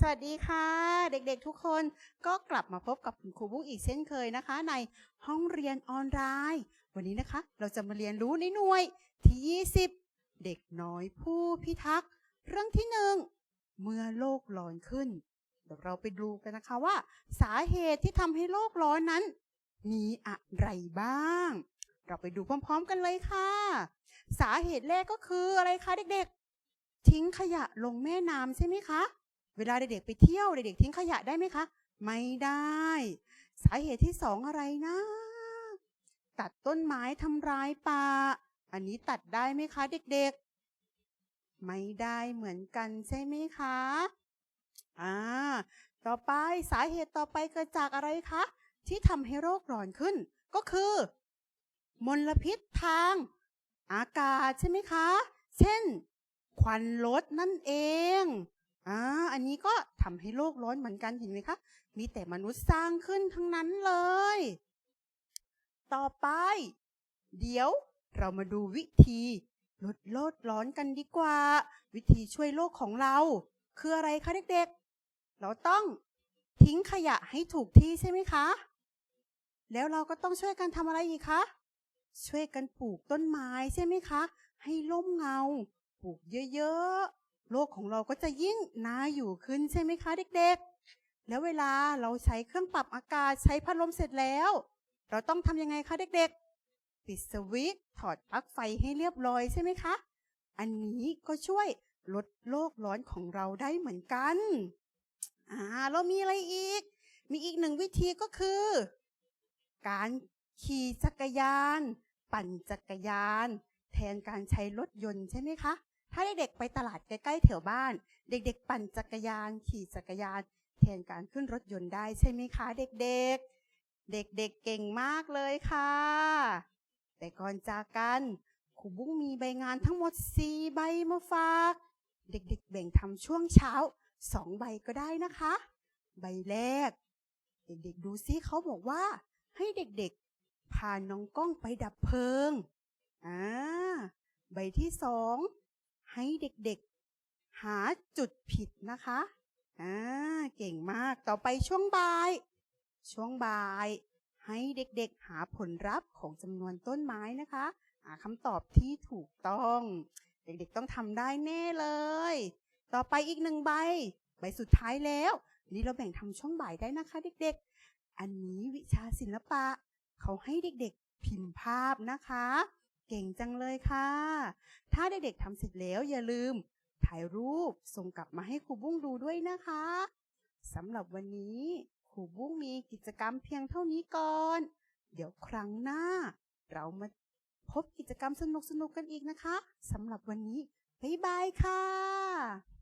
สวัสดีค่ะ เด็กๆทุกคนก็กลับมาพบกับคุณครูบุ๊กอีกเช่นเคยนะคะ ในห้องเรียนออนไลน์ วันนี้นะคะ เราจะมาเรียนรู้ในหน่วยที่ 20 เด็กน้อยผู้พิทักษ์ เรื่องที่หนึ่งเมื่อโลกร้อนขึ้น เดี๋ยวเราไปดูกันนะคะว่า สาเหตุที่ทำให้โลกร้อนนั้น มีอะไรบ้าง เราไปดูพร้อม ๆ กันเลยค่ะ สาเหตุแรกก็คืออะไรคะเด็กๆ ทิ้งขยะลงแม่น้ำใช่ไหมคะ เวลาเด็กๆไปเที่ยวเด็กๆทิ้งขยะได้ไหมคะ ไม่ได้ สาเหตุที่สองอะไรนะ ตัดต้นไม้ทำลายป่า อันนี้ตัดได้ไหมคะ เด็กๆ ไม่ได้เหมือนกันใช่ไหมคะอ่าต่อไปสาเหตุต่อไปเกิดจากอะไรคะ ที่ทำให้โรคร้อนขึ้น ก็คือ มลพิษทาง อากาศใช่ไหมคะ เช่น ควันรถนั่นเอง อ่าอันนี้ก็ทำให้โลกร้อนเหมือนกันเห็นไหมคะ มีแต่มนุษย์สร้างขึ้นทั้งนั้นเลย ต่อไป เดี๋ยวเรามาดูวิธีลดโลกร้อนกันดีกว่า วิธีช่วยโลกของเรา คืออะไรคะเด็กๆ เราต้องทิ้งขยะให้ถูกที่ใช่ไหมคะ แล้วเราก็ต้องช่วยกันทำอะไรอีกคะ ช่วยกันปลูกต้นไม้ใช่ไหมคะ ให้ร่มเงา ปลูกเยอะๆ โลกของเราก็จะยิ่งน่าอยู่ขึ้นใช่ไหมคะเด็กๆ แล้วเวลาเราใช้เครื่องปรับอากาศใช้พัดลมเสร็จแล้ว เราต้องทำยังไงคะเด็กๆ ปิดสวิตช์ถอดปลั๊กไฟให้เรียบร้อยใช่ไหมคะ อันนี้ก็ช่วยลดโลกร้อนของเราได้เหมือนกัน อ่า เรามีอะไรอีก มีอีกหนึ่งวิธีก็คือ การขี่จักรยาน ปั่นจักรยาน แทนการใช้รถยนต์ใช่ไหมคะ ถ้าเด็กๆไปตลาดใกล้ๆแถวบ้าน เด็กๆ ปั่นจักรยาน ขี่จักรยาน แทนการขึ้นรถยนต์ได้ใช่ไหมคะเด็กๆ เด็กๆเเก่งมากเลยค่ะ แต่ก่อนจากกันครูบุ้งมีใบงานทั้งหมด 4 ใบมาฝาก เด็กๆ แบ่งทำช่วงเช้า 2 ใบก็ได้นะคะ ใบแรก เด็กๆ ดูซิเขาบอกว่า ให้เด็กๆ พาน้องกล้องไปดับเพลิงอ่าใบที่สอง ให้เด็กๆ หาจุดผิดนะคะอ่าเก่งมากต่อไปช่วงบ่าย ช่วงบ่าย ให้เด็กๆ หาผลลัพธ์ของจำนวนต้นไม้นะคะหาคำตอบที่ถูกต้อง เด็กๆต้องทำได้แน่เลย ต่อไปอีกหนึ่งใบ ใบสุดท้ายแล้วนี่เราแบ่งทำช่วงบ่ายได้นะคะ เด็กๆ อันนี้วิชาศิลปะ เขาให้เด็กๆ พิมพ์ภาพนะคะ เก่งจังเลยค่ะ ถ้าเด็กๆทำเสร็จแล้วอย่าลืม ถ่ายรูปส่งกลับมาให้ครูบุ้งดูด้วยนะคะสำหรับวันนี้ครูบุ้งมีกิจกรรมเพียงเท่านี้ก่อน เดี๋ยวครั้งหน้า เรามาพบกิจกรรมสนุกๆกันอีกนะคะสำหรับวันนี้ บ๊ายบายค่ะ